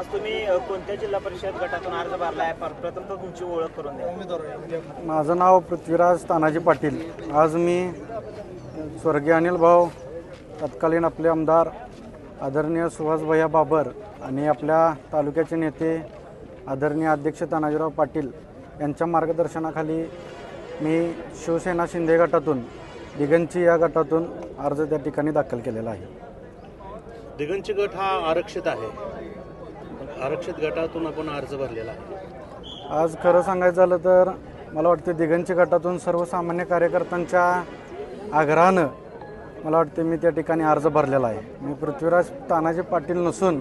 आज तुम्ही कोणत्या जिल्हा परिषद गटातून अर्ज भरलाय? पर- प्रथम तर तुमची ओळख करून द्या. माझं नाव पृथ्वीराज तानाजी पाटील. आज मी स्वर्गीय अनिल भाऊ तत्कालीन आपले आमदार आदरणीय सुहास भैया बाबर आणि आपल्या तालुक्याचे नेते आदरणीय अध्यक्ष तानाजीराव पाटील यांच्या मार्गदर्शनाखाली मी शिवसेना शिंदे गटातून दिगंची या गटातून अर्ज त्या ठिकाणी दाखल केलेला आहे. दिगंची गट हा आरक्षित आहे. आरक्षित गटातून आपण अर्ज भरलेला आहे. आज खरं सांगायचं झालं तर मला वाटतं दिगंची गटातून सर्वसामान्य कार्यकर्त्यांच्या आग्रहानं मला वाटते मी त्या ठिकाणी अर्ज भरलेला आहे. मी पृथ्वीराज तानाजी पाटील नसून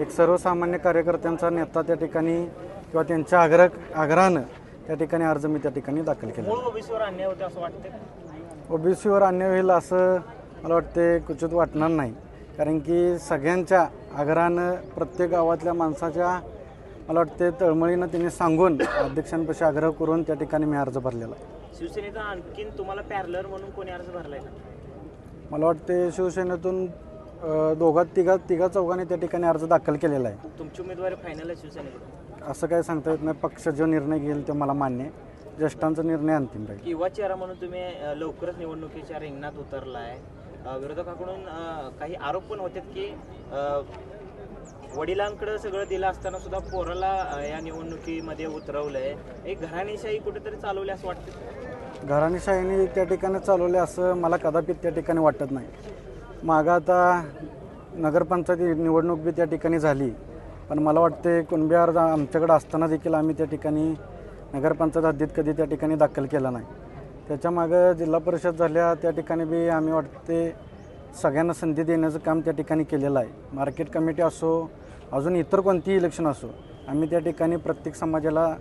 एक सर्वसामान्य कार्यकर्त्यांचा नेता त्या ठिकाणी किंवा त्यांच्या आग्रह आग्रहानं त्या ठिकाणी अर्ज मी त्या ठिकाणी दाखल केला. मूळ ओबीसीवर अन्याय होते असं वाटतं ओबीसीवर अन्याय होईल असं मला वाटते कुचित वाटणार नाही. कारण की सगळ्यांच्या आग्रहानं प्रत्येक गावातल्या माणसाच्या मला वाटते तळमळीनं त्यांनी सांगून अध्यक्षांपाशी आग्रह करून त्या ठिकाणी मी अर्ज भरलेला. शिवसेनेचा आणखीन तुम्हाला पॅरलर म्हणून कोणी अर्ज भरलाय का? मला वाटते शिवसेनेतून दोघात तिघा तिघा चौघांनी त्या ठिकाणी अर्ज दाखल केलेला आहे. तुमची उमेदवारी फायनल आहे शिवसेनेकडून. असं काही सांगता येत नाही. पक्ष जो निर्णय घेईल तो मला मान्य आहे. ज्येष्ठांचा निर्णय अंतिम राहील. युवा चेहरा म्हणून तुम्ही अ, लवकरच निवडणुकीच्या रिंगणात उतरलाय. विरोधकाकडून काही आरोप पण होते की वडिलांकडे सगळं दिलं असताना सुद्धा पोराला या निवडणुकीमध्ये उतरवलंय. एक घराणेशाही कुठेतरी चालवली असं वाटतं? घराणेशाहीने त्या ठिकाणी चालवले असं मला कदापित त्या ठिकाणी वाटत नाही. मागं आता नगरपंचायती निवडणूक बी त्या ठिकाणी झाली. पण मला वाटते कुणबिहार आमच्याकडे असताना देखील आम्ही त्या ठिकाणी नगरपंचायत हद्दीत कधी त्या ठिकाणी दाखल केला नाही. त्याच्यामागं जिल्हा परिषद झाल्या त्या ठिकाणी बी आम्ही वाटते सगळ्यांना संधी देण्याचं काम त्या ठिकाणी केलेलं आहे. मार्केट कमिटी असो अजून इतर कोणतीही इलेक्शन असो आम्ही त्या ठिकाणी प्रत्येक समाजाला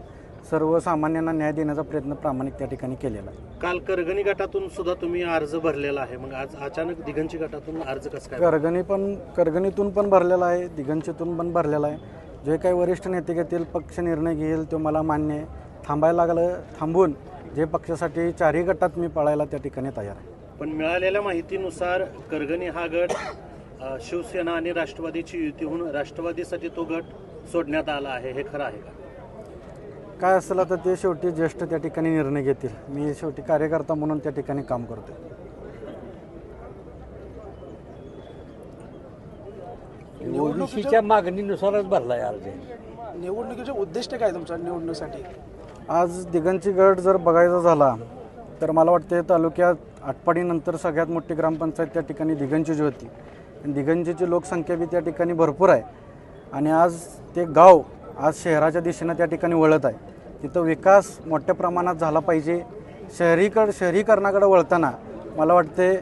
सर्वसामान्यांना न्याय देण्याचा प्रयत्न प्रामाणिक त्या ठिकाणी केलेला आहे. काल करगणी गटातून सुद्धा तुम्ही अर्ज भरलेला आहे. मग आज अचानक दिगंची गटातून अर्ज कसं काय? करगणी पण करगणीतून पण भरलेला आहे दिगंचीतून पण भरलेला आहे. जे काही वरिष्ठ नेते घेतील पक्ष निर्णय घेईल तो मला मान्य आहे. थांबायला लागलं थांबून जे पक्षासाठी चारही गटात मी पळायला त्या ठिकाणी तयार आहे. पण मिळालेल्या माहितीनुसार करगणी हा गट अ, शिवसेना आणि राष्ट्रवादीची युती होऊन राष्ट्रवादीसाठी तो गट सोडण्यात आला आहे. हे खरं आहे का? काय असेल आता ते शेवटी ज्येष्ठ त्या ठिकाणी निर्णय घेतील. मी शेवटी कार्यकर्ता म्हणून त्या ठिकाणी काम करतो ओबीसीच्या मागणीनुसारच भरलाय अर्ज. निवडणुकीचे उद्दिष्ट काय तुमच्या निवडणुकीसाठी? आज दिगंची गट जर बघायचा झाला तर मला वाटते तालुक्यात आटपाडीनंतर सगळ्यात मोठी ग्रामपंचायत त्या ठिकाणी दिगंचीची होती. आणि दिगंजीची लोकसंख्या बी त्या ठिकाणी भरपूर आहे. आणि आज ते गाव आज शहराच्या दिशेनं त्या ठिकाणी वळत आहे. तिथं विकास मोठ्या प्रमाणात झाला पाहिजे. शहरीकड शहरीकरणाकडे वळताना मला वाटते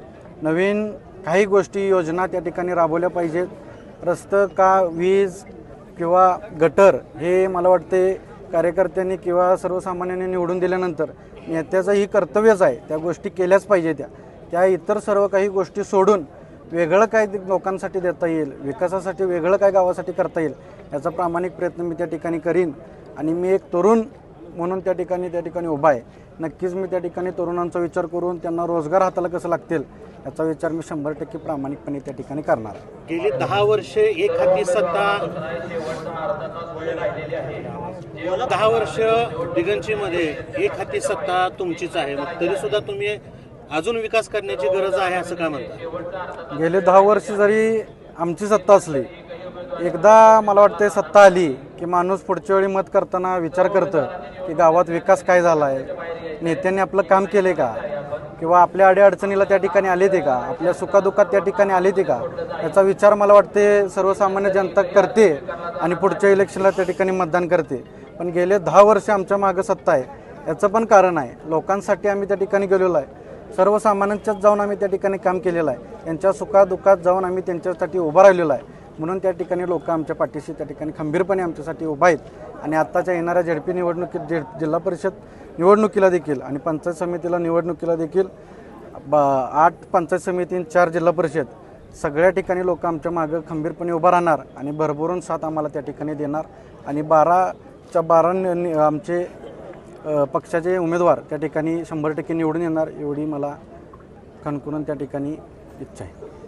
नवीन काही गोष्टी योजना त्या ठिकाणी राबवल्या पाहिजेत. रस्तं का वीज किंवा गटर हे मला वाटते कार्यकर्त्यांनी किंवा सर्वसामान्यांनी निवडून दिल्यानंतर नेत्याचं ही कर्तव्यच आहे. त्या गोष्टी केल्याच पाहिजे त्या. त्या इतर सर्व काही गोष्टी सोडून वेगळं काय लोकांसाठी देता येईल विकासासाठी वेगळं काय गावासाठी करता येईल याचा प्रामाणिक प्रयत्न मी त्या ठिकाणी करीन. आणि मी एक तरुण म्हणून त्या ठिकाणी त्या ठिकाणी उभा आहे. नक्कीच मी त्या ठिकाणी तरुणांचा विचार करून त्यांना रोजगार हाताला कसं लागतील याचा विचार मी शंभर टक्के प्रामाणिकपणे त्या ठिकाणी करणार. गेली दहा वर्षे एक हाती सत्ता दहा वर्ष दिगंचीमध्ये एक हाती सत्ता तुमचीच आहे. मग तरी सुद्धा तुम्ही अजून विकास करण्याची गरज आहे असं काय म्हणता? गेले दहा वर्ष जरी आमची सत्ता असली एकदा मला वाटते सत्ता आली की माणूस पुढच्या वेळी मत करताना विचार करतं की गावात विकास काय झाला आहे नेत्यांनी आपलं काम केले का? किंवा आपल्या अडीअडचणीला त्या ठिकाणी आले ते का? आपल्या सुखादुखात त्या ठिकाणी आले ते का? याचा विचार मला वाटते सर्वसामान्य जनता करते आणि पुढच्या इलेक्शनला त्या ठिकाणी मतदान करते. पण गेले दहा वर्ष आमच्या मागं सत्ता आहे. याचं पण कारण आहे. लोकांसाठी आम्ही त्या ठिकाणी गेलेलो आहे. सर्वसामान्यांच्याच जाऊन आम्ही त्या ठिकाणी काम केलेलं आहे. त्यांच्या सुखादुखात जाऊन आम्ही त्यांच्यासाठी उभा राहिलेलो आहे. म्हणून त्या ठिकाणी लोक आमच्या पाठीशी त्या ठिकाणी खंबीरपणे आमच्यासाठी उभा आहेत. आणि आत्ताच्या येणाऱ्या झेडपी निवडणुकीत जि जिल्हा परिषद निवडणुकीला देखील आणि पंचायत समितीला निवडणुकीला देखील ब आठ पंचायत समिती चार जिल्हा परिषद सगळ्या ठिकाणी लोक आमच्या मागं खंबीरपणे उभा राहणार आणि भरभरून साथ आम्हाला त्या ठिकाणी देणार. आणि बाराच्या बारा आमचे पक्षाचे उमेदवार त्या ठिकाणी शंभर टक्के निवडून येणार एवढी मला कणकुणून त्या ठिकाणी इच्छा आहे.